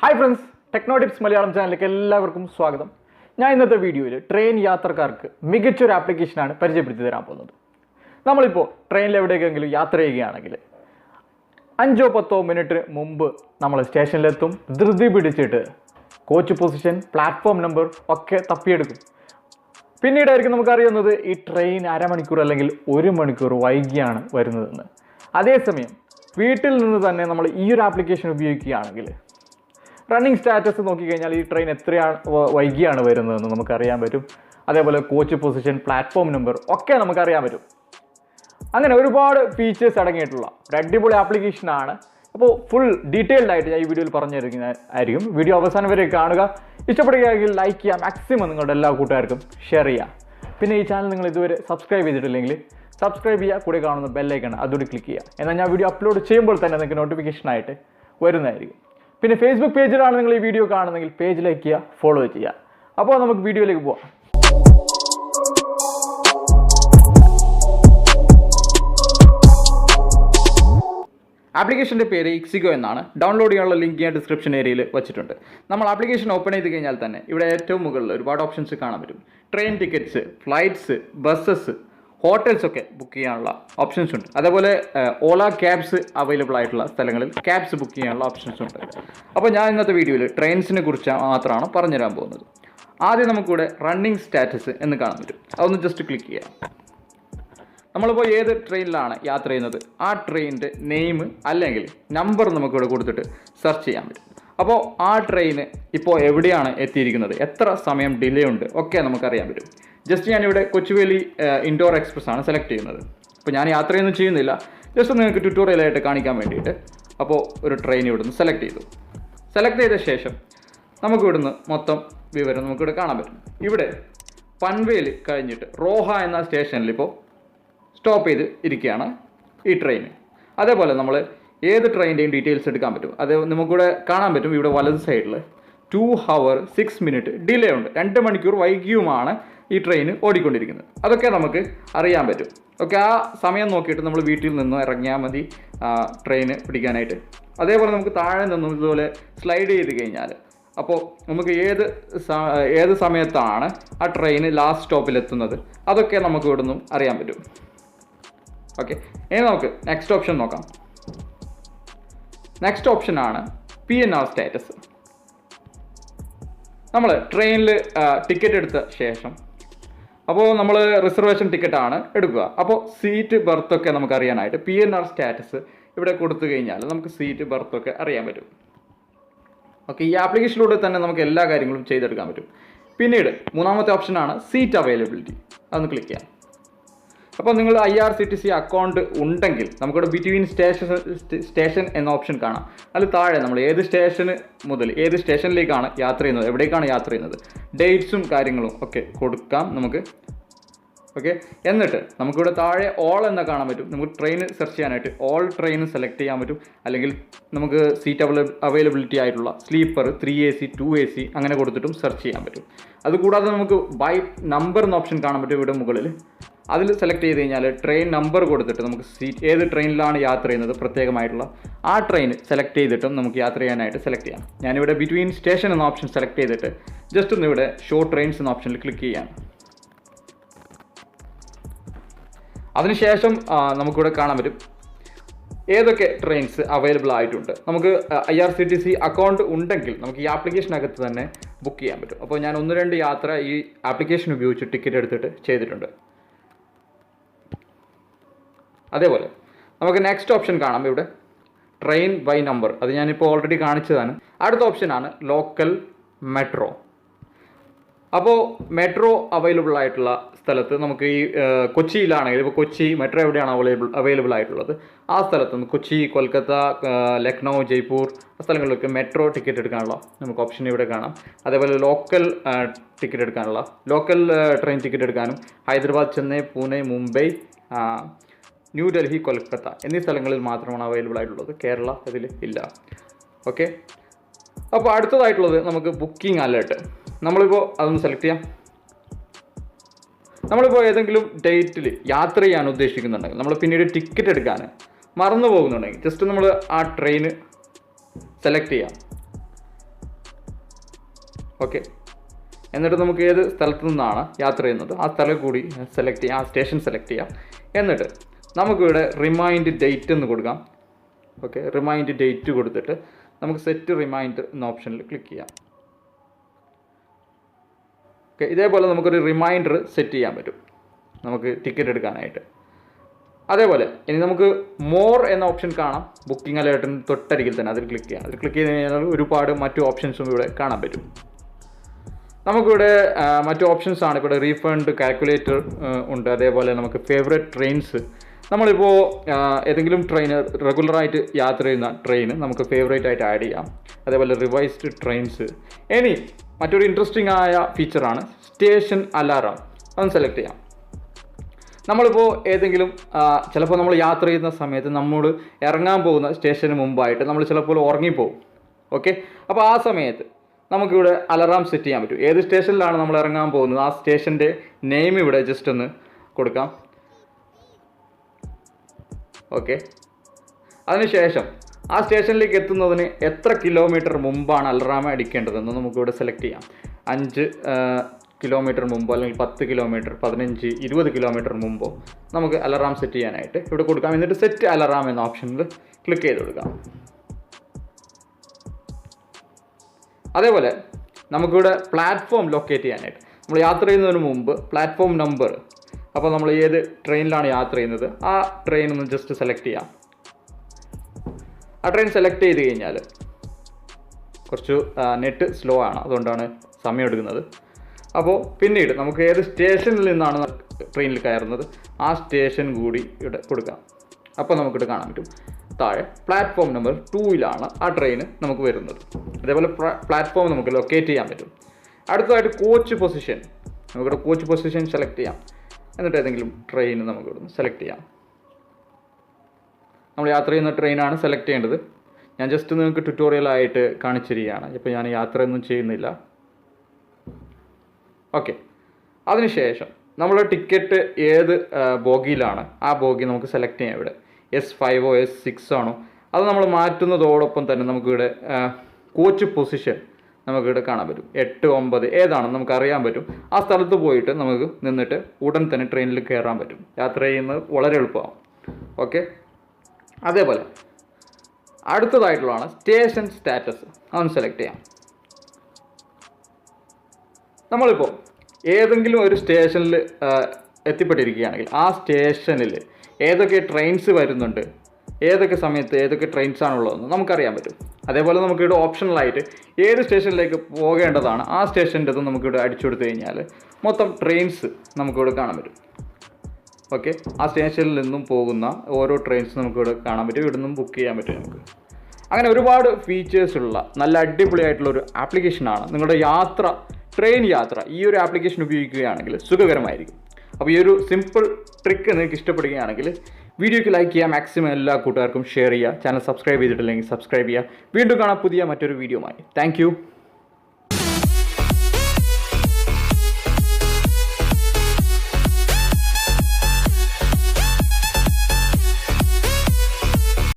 Hi friends techno tips Malayalam ചാനലിലേക്ക് എല്ലാവർക്കും സ്വാഗതം. ഞാൻ ഇന്നത്തെ വീഡിയോയിൽ ട്രെയിൻ യാത്രക്കാർക്ക് മികച്ചൊരു ആപ്ലിക്കേഷനാണ് പരിചയപ്പെടുത്തി തരാൻ പോകുന്നത്. നമ്മളിപ്പോൾ ട്രെയിനിൽ എവിടേക്കെങ്കിലും യാത്ര ചെയ്യുകയാണെങ്കിൽ അഞ്ചോ പത്തോ മിനിറ്റ് മുമ്പ് നമ്മൾ സ്റ്റേഷനിലെത്തും ധൃതി പിടിച്ചിട്ട് കോച്ച് പൊസിഷൻ പ്ലാറ്റ്ഫോം നമ്പർ ഒക്കെ തപ്പിയെടുക്കും. പിന്നീടായിരിക്കും നമുക്കറിയുന്നത് ഈ ട്രെയിൻ അരമണിക്കൂർ അല്ലെങ്കിൽ ഒരു മണിക്കൂർ വൈകിയാണ് വരുന്നതെന്ന്. അതേസമയം വീട്ടിൽ നിന്ന് തന്നെ നമ്മൾ ഈ ഒരു ആപ്ലിക്കേഷൻ ഉപയോഗിക്കുകയാണെങ്കിൽ റണ്ണിങ് സ്റ്റാറ്റസ് നോക്കിക്കഴിഞ്ഞാൽ ഈ ട്രെയിൻ എത്രയാണ് വൈകിയാണ് വരുന്നതെന്ന് നമുക്കറിയാൻ പറ്റും. അതേപോലെ കോച്ച് പൊസിഷൻ പ്ലാറ്റ്ഫോം നമ്പർ ഒക്കെ നമുക്കറിയാൻ പറ്റും. അങ്ങനെ ഒരുപാട് ഫീച്ചേഴ്സ് അടങ്ങിയിട്ടുള്ള ഒരു അടിപൊളി ആപ്ലിക്കേഷനാണ് അപ്പോൾ ഫുൾ ഡീറ്റെയിൽഡ് ആയിട്ട് ഞാൻ ഈ വീഡിയോയിൽ പറഞ്ഞിരിക്കുന്ന ആയിരിക്കും വീഡിയോ അവസാനം വരെ കാണുക. ഇഷ്ടപ്പെടുകയാണെങ്കിൽ ലൈക്ക് ചെയ്യുക. മാക്സിമം നിങ്ങളുടെ എല്ലാ കൂട്ടുകാർക്കും ഷെയർ ചെയ്യുക. പിന്നെ ഈ ചാനൽ നിങ്ങൾ ഇതുവരെ സബ്സ്ക്രൈബ് ചെയ്തിട്ടില്ലെങ്കിൽ സബ്സ്ക്രൈബ് ചെയ്യുക. കൂടെ കാണുന്ന ബെല്ലൈക്കാണ് അതുകൂടി ക്ലിക്ക് ചെയ്യുക. എന്നാൽ ഞാൻ വീഡിയോ അപ്ലോഡ് ചെയ്യുമ്പോൾ തന്നെ നിങ്ങൾക്ക് നോട്ടിഫിക്കേഷനായിട്ട് വരുന്നതായിരിക്കും. പിന്നെ ഫേസ്ബുക്ക് പേജിലാണ് നിങ്ങൾ ഈ വീഡിയോ കാണുന്നെങ്കിൽ പേജ് ലൈക്ക് ചെയ്യുക ഫോളോ ചെയ്യുക. അപ്പോൾ നമുക്ക് വീഡിയോയിലേക്ക് പോവാം. ആപ്ലിക്കേഷന്റെ പേര് ഇക്സിഗോ എന്നാണ്. ഡൗൺലോഡ് ചെയ്യാനുള്ള ലിങ്ക് ഞാൻ ഡിസ്ക്രിപ്ഷൻ ഏരിയയിൽ വെച്ചിട്ടുണ്ട്. നമ്മൾ ആപ്ലിക്കേഷൻ ഓപ്പൺ ചെയ്ത് കഴിഞ്ഞാൽ തന്നെ ഇവിടെ ഏറ്റവും മുകളിൽ ഒരുപാട് ഓപ്ഷൻസ് കാണാൻ പറ്റും. Train tickets flights buses hotels ഒക്കെ ബുക്ക് ചെയ്യാനുള്ള ഓപ്ഷൻസ് ഉണ്ട്. അതേപോലെ ഓല ക്യാബ്സ് അവൈലബിൾ ആയിട്ടുള്ള സ്ഥലങ്ങളിൽ ക്യാബ്സ് ബുക്ക് ചെയ്യാനുള്ള ഓപ്ഷൻസ് ഉണ്ട്. അപ്പോൾ ഞാൻ ഇന്നത്തെ വീഡിയോയിൽ ട്രെയിൻസിനെ കുറിച്ച് മാത്രമാണ് പറഞ്ഞുതരാൻ പോകുന്നത്. ആദ്യം നമുക്കിവിടെ റണ്ണിങ് സ്റ്റാറ്റസ് എന്ന് കാണാൻ പറ്റും. അതൊന്ന് ജസ്റ്റ് ക്ലിക്ക് ചെയ്യാം. നമ്മളിപ്പോൾ ഏത് ട്രെയിനിലാണ് യാത്ര ചെയ്യുന്നത്? ആ ട്രെയിനിന്റെ നെയിം അല്ലെങ്കിൽ നമ്പർ നമുക്കിവിടെ കൊടുത്തിട്ട് സെർച്ച് ചെയ്യാൻ പറ്റും. അപ്പോൾ ആ ട്രെയിൻ ഇപ്പോൾ എവിടെയാണ് എത്തിയിരിക്കുന്നത്? എത്ര സമയം ഡിലേ ഉണ്ട്? ഒക്കെ നമുക്കറിയാൻ പറ്റും. ജസ്റ്റ് ഞാനിവിടെ കൊച്ചുവേലി ഇൻഡോർ എക്സ്പ്രസ് ആണ് സെലക്ട് ചെയ്യുന്നത്. അപ്പോൾ ഞാൻ യാത്രയൊന്നും ചെയ്യുന്നില്ല. ജസ്റ്റ് ഒന്ന് നിങ്ങൾക്ക് ട്യൂട്ടോറിയലായിട്ട് കാണിക്കാൻ വേണ്ടിയിട്ട്. അപ്പോൾ ഒരു ട്രെയിൻ ഇവിടുന്ന് സെലക്ട് ചെയ്തു. സെലക്ട് ചെയ്ത ശേഷം നമുക്ക് ഇവിടുന്ന് മൊത്തം വിവരം നമുക്കിവിടെ കാണാൻ പറ്റും. ഇവിടെ പൻവേൽ കഴിഞ്ഞിട്ട് റോഹ എന്ന സ്റ്റേഷനിൽ ഇപ്പോൾ സ്റ്റോപ്പ് ചെയ്ത് ഇരിക്കുകയാണ് ഈ ട്രെയിൻ അതേപോലെ നമ്മൾ ഏത് ട്രെയിനിന്റെയും ഡീറ്റെയിൽസ് എടുക്കാൻ പറ്റും. അത് നമുക്കിവിടെ കാണാൻ പറ്റും. ഇവിടെ വലത് സൈഡിൽ two hour six minute delay ഉണ്ട്. രണ്ട് മണിക്കൂർ വൈകിയുമാണ് ഈ ട്രെയിൻ ഓടിക്കൊണ്ടിരിക്കുന്നത്. അതൊക്കെ നമുക്ക് അറിയാൻ പറ്റും. ഓക്കെ ആ സമയം നോക്കിയിട്ട് നമ്മൾ വീട്ടിൽ നിന്നും ഇറങ്ങിയാൽ മതി ട്രെയിൻ പിടിക്കാനായിട്ട്. അതേപോലെ നമുക്ക് താഴെ നിന്നും ഇതുപോലെ സ്ലൈഡ് ചെയ്ത് കഴിഞ്ഞാൽ അപ്പോൾ നമുക്ക് ഏത് ഏത് സമയത്താണ് ആ ട്രെയിൻ ലാസ്റ്റ് സ്റ്റോപ്പിൽ എത്തുന്നത്? അതൊക്കെ നമുക്ക് ഇവിടെ നിന്നും അറിയാൻ പറ്റും. ഓക്കെ ഇനി നമുക്ക് നെക്സ്റ്റ് ഓപ്ഷൻ നോക്കാം. നെക്സ്റ്റ് ഓപ്ഷനാണ് പി എൻ ആർ സ്റ്റാറ്റസ് നമ്മൾ ട്രെയിനിൽ ടിക്കറ്റ് എടുത്ത ശേഷം അപ്പോൾ നമ്മൾ റിസർവേഷൻ ടിക്കറ്റ് ആണ് എടുക്കുക. അപ്പോൾ സീറ്റ് ബർത്തൊക്കെ നമുക്ക് അറിയാനായിട്ട് പി എൻ ആർ സ്റ്റാറ്റസ് ഇവിടെ കൊടുത്തു കഴിഞ്ഞാൽ നമുക്ക് സീറ്റ് ബർത്തൊക്കെ അറിയാൻ പറ്റും. ഓക്കെ ഈ ആപ്ലിക്കേഷനിലൂടെ തന്നെ നമുക്ക് എല്ലാ കാര്യങ്ങളും ചെയ്തെടുക്കാൻ പറ്റും. പിന്നീട് മൂന്നാമത്തെ ഓപ്ഷനാണ് സീറ്റ് അവൈലബിലിറ്റി അതൊന്ന് ക്ലിക്ക് ചെയ്യാം. അപ്പോൾ നിങ്ങൾ I R C T C account ഉണ്ടെങ്കിൽ നമുക്കിവിടെ ബിറ്റ്വീൻ സ്റ്റേഷൻ സ്റ്റേഷൻ എന്ന ഓപ്ഷൻ കാണാം. അതിൽ താഴെ നമ്മൾ ഏത് സ്റ്റേഷന് മുതൽ ഏത് സ്റ്റേഷനിലേക്കാണ് യാത്ര ചെയ്യുന്നത് എവിടേക്കാണ് യാത്ര ചെയ്യുന്നത് ഡേറ്റ്സും കാര്യങ്ങളും ഒക്കെ കൊടുക്കാം നമുക്ക്. ഓക്കെ എന്നിട്ട് നമുക്കിവിടെ താഴെ ഓൾ എന്ന് കാണാൻ പറ്റും. നമുക്ക് ട്രെയിൻ സെർച്ച് ചെയ്യാനായിട്ട് ഓൾ ട്രെയിൻ സെലക്ട് ചെയ്യാൻ പറ്റും. അല്ലെങ്കിൽ നമുക്ക് സീറ്റ് അവൈലബിലിറ്റി ആയിട്ടുള്ള sleeper three A C two A C അങ്ങനെ കൊടുത്തിട്ടും സെർച്ച് ചെയ്യാൻ പറ്റും. അതുകൂടാതെ നമുക്ക് ബൈ നമ്പർ എന്ന ഓപ്ഷൻ കാണാൻ പറ്റും ഇവിടെ മുകളിൽ. അതിൽ സെലക്ട് ചെയ്ത് കഴിഞ്ഞാൽ ട്രെയിൻ നമ്പർ കൊടുത്തിട്ട് നമുക്ക് സീറ്റ് ഏത് ട്രെയിനിലാണ് യാത്ര ചെയ്യുന്നത് പ്രത്യേകമായിട്ടുള്ള ആ ട്രെയിൻ സെലക്ട് ചെയ്തിട്ടും നമുക്ക് യാത്ര ചെയ്യാനായിട്ട് സെലക്ട് ചെയ്യാം. ഞാനിവിടെ ബിറ്റ്വീൻ സ്റ്റേഷൻ എന്ന ഓപ്ഷൻ സെലക്ട് ചെയ്തിട്ട് ജസ്റ്റ് ഒന്ന് ഇവിടെ ഷോ ട്രെയിൻസ് എന്ന ഓപ്ഷനിൽ ക്ലിക്ക് ചെയ്യാം അതിനുശേഷം നമുക്കിവിടെ കാണാൻ പറ്റും ഏതൊക്കെ ട്രെയിൻസ് അവൈലബിൾ ആയിട്ടുണ്ട്. നമുക്ക് I R C T C account ഉണ്ടെങ്കിൽ നമുക്ക് ഈ ആപ്ലിക്കേഷനകത്ത് തന്നെ ബുക്ക് ചെയ്യാൻ പറ്റും. അപ്പോൾ ഞാൻ ഒന്ന് രണ്ട് യാത്ര ഈ ആപ്ലിക്കേഷൻ ഉപയോഗിച്ച് ടിക്കറ്റ് എടുത്തിട്ട് ചെയ്തിട്ടുണ്ട്. അതേപോലെ. നമുക്ക് നെക്സ്റ്റ് ഓപ്ഷൻ കാണാം ഇവിടെ. ട്രെയിൻ ബൈ നമ്പർ അത് ഞാനിപ്പോൾ ഓൾറെഡി കാണിച്ചതാണ്. അടുത്ത ഓപ്ഷനാണ് ലോക്കൽ മെട്രോ അപ്പോൾ മെട്രോ അവൈലബിൾ ആയിട്ടുള്ള സ്ഥലത്ത് നമുക്ക് ഈ കൊച്ചിയിലാണെങ്കിൽ ഇപ്പോൾ കൊച്ചി മെട്രോ എവിടെയാണ് അവൈലബിൾ അവൈലബിൾ ആയിട്ടുള്ളത്? ആ സ്ഥലത്ത് നിന്ന് കൊച്ചി കൊൽക്കത്ത ലക്നൗ ജയ്പൂർ ആ സ്ഥലങ്ങളിലൊക്കെ മെട്രോ ടിക്കറ്റ് എടുക്കാനുള്ള നമുക്ക് ഓപ്ഷൻ ഇവിടെ കാണാം. അതേപോലെ ലോക്കൽ ടിക്കറ്റ് എടുക്കാനുള്ള ലോക്കൽ ട്രെയിൻ ടിക്കറ്റ് എടുക്കാനും ഹൈദരാബാദ് ചെന്നൈ പൂനെ മുംബൈ ന്യൂഡൽഹി കൊൽക്കത്ത എന്നീ സ്ഥലങ്ങളിൽ മാത്രമാണ് അവൈലബിൾ ആയിട്ടുള്ളത്. കേരള ഇതിൽ ഇല്ല. ഓക്കെ അപ്പോൾ അടുത്തതായിട്ടുള്ളത് നമുക്ക് ബുക്കിംഗ് അലേർട്ട് നമ്മളിപ്പോൾ അതൊന്ന് സെലക്ട് ചെയ്യാം. നമ്മളിപ്പോൾ ഏതെങ്കിലും ഡേറ്റിൽ യാത്ര ചെയ്യാൻ ഉദ്ദേശിക്കുന്നുണ്ടെങ്കിൽ നമ്മൾ പിന്നീട് ടിക്കറ്റ് എടുക്കാൻ മറന്നു പോകുന്നുണ്ടെങ്കിൽ ജസ്റ്റ് നമ്മൾ ആ ട്രെയിന് സെലക്ട് ചെയ്യാം. ഓക്കെ എന്നിട്ട് നമുക്ക് ഏത് സ്ഥലത്തു നിന്നാണ് യാത്ര ചെയ്യുന്നത്? ആ സ്ഥലം കൂടി സെലക്ട് ചെയ്യാം ആ സ്റ്റേഷൻ സെലക്ട് ചെയ്യാം. എന്നിട്ട് നമുക്കിവിടെ റിമൈൻഡ് ഡേറ്റ് എന്ന് കൊടുക്കാം. ഓക്കെ റിമൈൻഡ് ഡേറ്റ് കൊടുത്തിട്ട് നമുക്ക് സെറ്റ് റിമൈൻഡ് എന്ന ഓപ്ഷനിൽ ക്ലിക്ക് ചെയ്യാം. ഓക്കെ ഇതേപോലെ നമുക്കൊരു റിമൈൻഡർ സെറ്റ് ചെയ്യാൻ പറ്റും. നമുക്ക് ടിക്കറ്റ് എടുക്കാനായിട്ട്. അതേപോലെ ഇനി നമുക്ക് മോർ എന്ന ഓപ്ഷൻ കാണാം. ബുക്കിംഗ് അലേർട്ടിന് തൊട്ടരികിൽ തന്നെ അതിൽ ക്ലിക്ക് ചെയ്യാം. അതിൽ ക്ലിക്ക് ചെയ്ത് കഴിഞ്ഞാൽ ഒരുപാട് മറ്റു ഓപ്ഷൻസും ഇവിടെ കാണാൻ പറ്റും. നമുക്കിവിടെ മറ്റു ഓപ്ഷൻസ് ആണ്. ഇവിടെ റീഫണ്ട് കാൽക്കുലേറ്റർ ഉണ്ട്. അതേപോലെ നമുക്ക് ഫേവറേറ്റ് ട്രെയിൻസ് നമ്മളിപ്പോൾ ഏതെങ്കിലും ട്രെയിൻ റെഗുലറായിട്ട് യാത്ര ചെയ്യുന്ന ട്രെയിൻ നമുക്ക് ഫേവറേറ്റ് ആയിട്ട് ആഡ് ചെയ്യാം. അതേപോലെ റിവൈസ്ഡ് ട്രെയിൻസ് ഇനി മറ്റൊരു ഇൻട്രസ്റ്റിംഗ് ആയ ഫീച്ചറാണ് സ്റ്റേഷൻ അലാറം അതൊന്ന് സെലക്ട് ചെയ്യാം. നമ്മളിപ്പോൾ ഏതെങ്കിലും ചിലപ്പോൾ നമ്മൾ യാത്ര ചെയ്യുന്ന സമയത്ത് നമ്മൾ ഇറങ്ങാൻ പോകുന്ന സ്റ്റേഷന് മുമ്പായിട്ട് നമ്മൾ ചിലപ്പോൾ ഉറങ്ങിപ്പോകും ഓക്കെ അപ്പോൾ ആ സമയത്ത് നമുക്കിവിടെ അലറാം സെറ്റ് ചെയ്യാൻ പറ്റും. ഏത് സ്റ്റേഷനിലാണ് നമ്മൾ ഇറങ്ങാൻ പോകുന്നത്? ആ സ്റ്റേഷന്റെ നെയിം ഇവിടെ ജസ്റ്റ് ഒന്ന് കൊടുക്കാം. ഓക്കെ. അതിനുശേഷം ആ സ്റ്റേഷനിലേക്ക് എത്തുന്നതിന് എത്ര കിലോമീറ്റർ മുമ്പാണ് അൽറാമ അടിക്കേണ്ടതെന്ന് നമുക്കിവിടെ സെലക്ട് ചെയ്യാം. അഞ്ച് കിലോമീറ്റർ മുമ്പോ അല്ലെങ്കിൽ പത്ത് കിലോമീറ്റർ പതിനഞ്ച് ഇരുപത് കിലോമീറ്റർ മുമ്പോ നമുക്ക് അലറാം സെറ്റ് ചെയ്യാനായിട്ട് ഇവിടെ കൊടുക്കാം. എന്നിട്ട് സെറ്റ് അലറാം എന്ന ഓപ്ഷനിൽ ക്ലിക്ക് ചെയ്ത് കൊടുക്കാം. അതേപോലെ നമുക്കിവിടെ പ്ലാറ്റ്ഫോം ലൊക്കേറ്റ് ചെയ്യാനായിട്ട്. നമ്മൾ യാത്ര ചെയ്യുന്നതിന് മുമ്പ് പ്ലാറ്റ്ഫോം നമ്പർ അപ്പോൾ നമ്മൾ ഏത് ട്രെയിനിലാണ് യാത്ര ചെയ്യുന്നത്? ആ ട്രെയിൻ ഒന്ന് ജസ്റ്റ് സെലക്ട് ചെയ്യാം. ആ ട്രെയിൻ സെലക്ട് ചെയ്ത് കഴിഞ്ഞാൽ കുറച്ച് നെറ്റ് സ്ലോ ആണ്. അതുകൊണ്ടാണ് സമയം എടുക്കുന്നത്. അപ്പോൾ പിന്നീട് നമുക്ക് ഏത് സ്റ്റേഷനിൽ നിന്നാണ് ട്രെയിനിൽ കയറുന്നത്? ആ സ്റ്റേഷൻ കൂടി ഇവിടെ കൊടുക്കാം. അപ്പോൾ നമുക്കിത് കാണാൻ പറ്റും. താഴെ പ്ലാറ്റ്ഫോം നമ്പർ ടൂയിലാണ് ആ ട്രെയിൻ നമുക്ക് വരുന്നത്. അതേപോലെ പ്ലാറ്റ്ഫോം നമുക്ക് ലൊക്കേറ്റ് ചെയ്യാൻ പറ്റും. അടുത്തതായിട്ട് കോച്ച് പൊസിഷൻ നമുക്കിവിടെ കോച്ച് പൊസിഷൻ സെലക്ട് ചെയ്യാം. എന്നിട്ട് ഏതെങ്കിലും ട്രെയിൻ നമുക്കിവിടെ സെലക്ട് ചെയ്യാം. നമ്മൾ യാത്ര ചെയ്യുന്ന ട്രെയിനാണ് സെലക്ട് ചെയ്യേണ്ടത്. ഞാൻ ജസ്റ്റ് നിങ്ങൾക്ക് ട്യൂട്ടോറിയൽ ട്യൂട്ടോറിയലായിട്ട് കാണിച്ചിരിക്കുകയാണ്. ഇപ്പോൾ ഞാൻ യാത്രയൊന്നും ചെയ്യുന്നില്ല. ഓക്കെ അതിനുശേഷം നമ്മൾ ടിക്കറ്റ് ഏത് ബോഗിയിലാണ്? ആ ബോഗി നമുക്ക് സെലക്ട് ചെയ്യാം ഇവിടെ. എസ് ഫൈവോ എസ് സിക്സ് ആണോ? അത് നമ്മൾ മാറ്റുന്നതോടൊപ്പം തന്നെ നമുക്കിവിടെ കോച്ച് പൊസിഷൻ നമുക്കിവിടെ കാണാൻ പറ്റും. എട്ട് ഒമ്പത് ഏതാണെന്ന് നമുക്ക് അറിയാൻ പറ്റും. ആ സ്ഥലത്ത് പോയിട്ട് നമുക്ക് നിന്നിട്ട് ഉടൻ തന്നെ ട്രെയിനിൽ കയറാൻ പറ്റും. യാത്ര ചെയ്യുന്നത് വളരെ എളുപ്പമാണ്. ഓക്കെ അതേപോലെ. അടുത്തതായിട്ടുള്ളതാണ് സ്റ്റേഷൻ സ്റ്റാറ്റസ് അതൊന്ന് സെലക്ട് ചെയ്യാം. നമ്മളിപ്പോൾ ഏതെങ്കിലും ഒരു സ്റ്റേഷനിൽ എത്തിപ്പെട്ടിരിക്കുകയാണെങ്കിൽ ആ സ്റ്റേഷനിൽ ഏതൊക്കെ ട്രെയിൻസ് വരുന്നുണ്ട്? ഏതൊക്കെ സമയത്ത് ഏതൊക്കെ ട്രെയിൻസ് ആണുള്ളതെന്ന് നമുക്കറിയാൻ പറ്റും. അതേപോലെ നമുക്കിവിടെ ഓപ്ഷണലായിട്ട് ഏത് സ്റ്റേഷനിലേക്ക് പോകേണ്ടതാണ് ആ സ്റ്റേഷന്റെ അത് നമുക്കിവിടെ അടിച്ചു കൊടുത്തു കഴിഞ്ഞാൽ മൊത്തം ട്രെയിൻസ് നമുക്കിവിടെ കാണാൻ പറ്റും. ഓക്കെ ആ സ്റ്റേഷനിൽ നിന്നും പോകുന്ന ഓരോ ട്രെയിൻസ് നമുക്കിവിടെ കാണാൻ പറ്റും. ഇവിടെ നിന്നും ബുക്ക് ചെയ്യാൻ പറ്റും നമുക്ക്. അങ്ങനെ ഒരുപാട് ഫീച്ചേഴ്സുള്ള നല്ല അടിപൊളിയായിട്ടുള്ള ഒരു ആപ്ലിക്കേഷനാണ് നിങ്ങളുടെ യാത്ര ട്രെയിൻ യാത്ര ഈ ഒരു ആപ്ലിക്കേഷൻ ഉപയോഗിക്കുകയാണെങ്കിൽ സുഖകരമായിരിക്കും. അപ്പോൾ ഈ ഒരു സിമ്പിൾ ട്രിക്ക് നിങ്ങൾക്ക് ഇഷ്ടപ്പെടുകയാണെങ്കിൽ വീഡിയോയ്ക്ക് ലൈക്ക് ചെയ്യുക മാക്സിമം എല്ലാ കൂട്ടുകാർക്കും ഷെയർ ചെയ്യുക. ചാനൽ സബ്സ്ക്രൈബ് ചെയ്തിട്ടില്ലെങ്കിൽ സബ്സ്ക്രൈബ് ചെയ്യുക. വീണ്ടും കാണാം പുതിയ മറ്റൊരു വീഡിയോയുമായി താങ്ക്